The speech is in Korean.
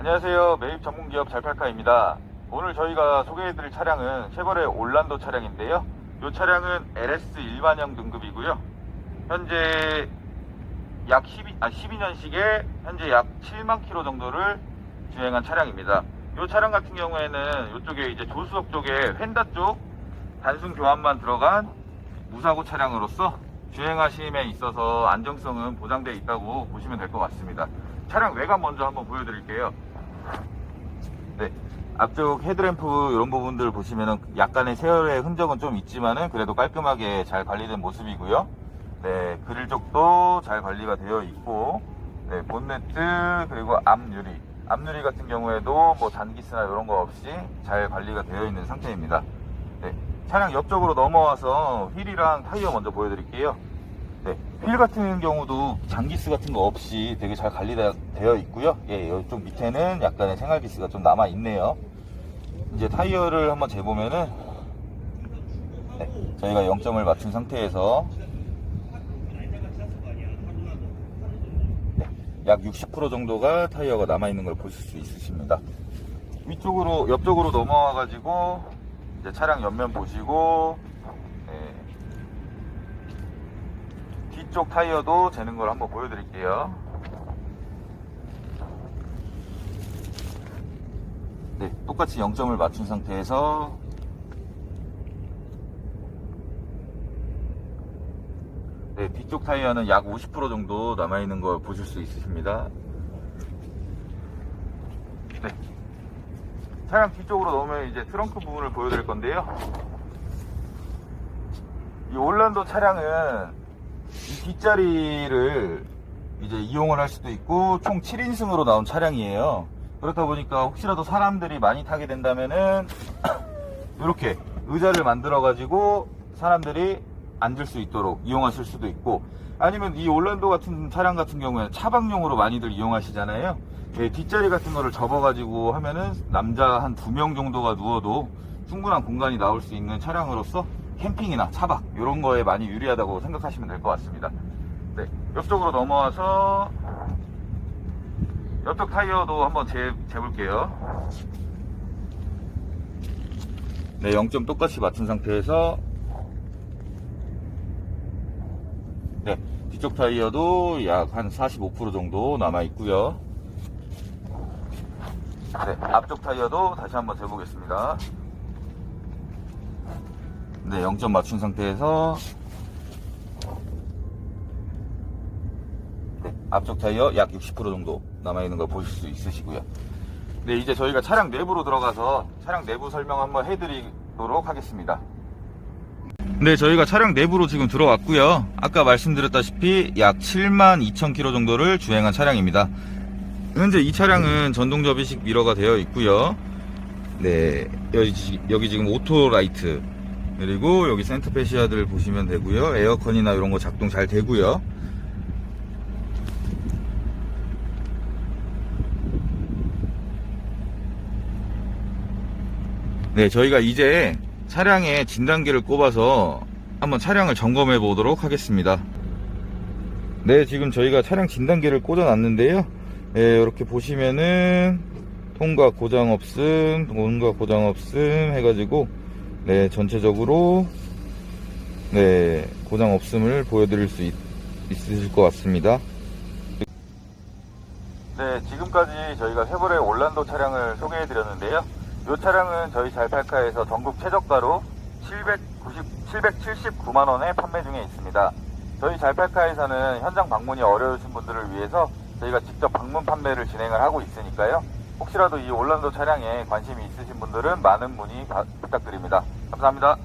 안녕하세요. 매입 전문 기업 잘팔카입니다. 오늘 저희가 소개해드릴 차량은 쉐보레 올란도 차량인데요. 이 차량은 LS 일반형 등급이고요. 현재 약 12, 아, 12년식에 현재 약 7만 킬로 정도를 주행한 차량입니다. 이 차량 같은 경우에는 이쪽에 이제 조수석 쪽에 휀다 쪽 단순 교환만 들어간 무사고 차량으로서 주행하심에 있어서 안정성은 보장되어 있다고 보시면 될 것 같습니다. 차량 외관 먼저 한번 보여드릴게요. 네. 앞쪽 헤드램프 이런 부분들 보시면은 약간의 세월의 흔적은 좀 있지만은 그래도 깔끔하게 잘 관리된 모습이고요. 네. 그릴 쪽도 잘 관리가 되어 있고, 네. 본네트 그리고 앞유리. 앞유리 같은 경우에도 뭐 잔기스나 이런 거 없이 잘 관리가 되어 있는 상태입니다. 네. 차량 옆쪽으로 넘어와서 휠이랑 타이어 먼저 보여드릴게요. 네, 휠 같은 경우도 장기스 같은 거 없이 되게 잘 관리되어 있고요. 예, 이쪽 밑에는 약간의 생활기스가 좀 남아 있네요. 이제 타이어를 한번 재보면은 네, 저희가 0점을 맞춘 상태에서 네, 약60% 정도가 타이어가 남아 있는 걸 보실 수 있으십니다. 위쪽으로 옆쪽으로 넘어와 가지고 차량 옆면 보시고 네, 뒤쪽 타이어도 재는 걸 한번 보여드릴게요. 네, 똑같이 0점을 맞춘 상태에서 네, 뒤쪽 타이어는 약 50% 정도 남아있는 걸 보실 수 있으십니다. 네. 차량 뒤쪽으로 넣으면 이제 트렁크 부분을 보여드릴 건데요. 이 올란도 차량은 이 뒷자리를 이제 이용을 할 수도 있고 총 7인승으로 나온 차량이에요. 그렇다 보니까 혹시라도 사람들이 많이 타게 된다면은 이렇게 의자를 만들어 가지고 사람들이 앉을 수 있도록 이용하실 수도 있고 아니면 이 올란도 같은 차량 같은 경우에는 차박용으로 많이들 이용하시잖아요. 예, 뒷자리 같은 거를 접어 가지고 하면은 남자 한 두 명 정도가 누워도 충분한 공간이 나올 수 있는 차량으로서 캠핑이나 차박 이런 거에 많이 유리하다고 생각하시면 될 것 같습니다. 네, 옆쪽으로 넘어와서 옆쪽 타이어도 한번 재, 재볼게요. 네, 0점 똑같이 맞춘 상태에서 네, 뒤쪽 타이어도 약 한 45% 정도 남아 있고요. 네, 앞쪽 타이어도 다시 한번 재보겠습니다. 네, 0점 맞춘 상태에서 네, 앞쪽 타이어 약 60% 정도 남아있는 걸 보실 수 있으시고요. 네, 이제 저희가 차량 내부로 들어가서 차량 내부 설명 한번 해드리도록 하겠습니다. 네, 저희가 차량 내부로 지금 들어왔고요. 아까 말씀드렸다시피 약 7만 2천 킬로 정도를 주행한 차량입니다. 현재 이 차량은 전동 접이식 미러가 되어 있고요. 네, 여기, 지- 여기 지금 오토 라이트 그리고 여기 센터 페시아들 보시면 되고요. 에어컨이나 이런 거 작동 잘 되고요. 네, 저희가 이제 차량에 진단기를 꼽아서 한번 차량을 점검해 보도록 하겠습니다. 네, 지금 저희가 차량 진단기를 꽂아 놨는데요. 네, 이렇게 보시면은 통과 고장 없음, 통과 고장 없음 해가지고 네, 전체적으로 네, 고장 없음을 보여드릴 수 있, 있으실 것 같습니다. 네, 지금까지 저희가 쉐보레 올란도 차량을 소개해 드렸는데요. 이 차량은 저희 잘팔카에서 전국 최저가로 790, 779만원에 판매 중에 있습니다. 저희 잘팔카에서는 현장 방문이 어려우신 분들을 위해서 저희가 직접 방문 판매를 진행을 하고 있으니까요. 혹시라도 이 올란도 차량에 관심이 있으신 분들은 많은 문의 바- 부탁드립니다. 감사합니다.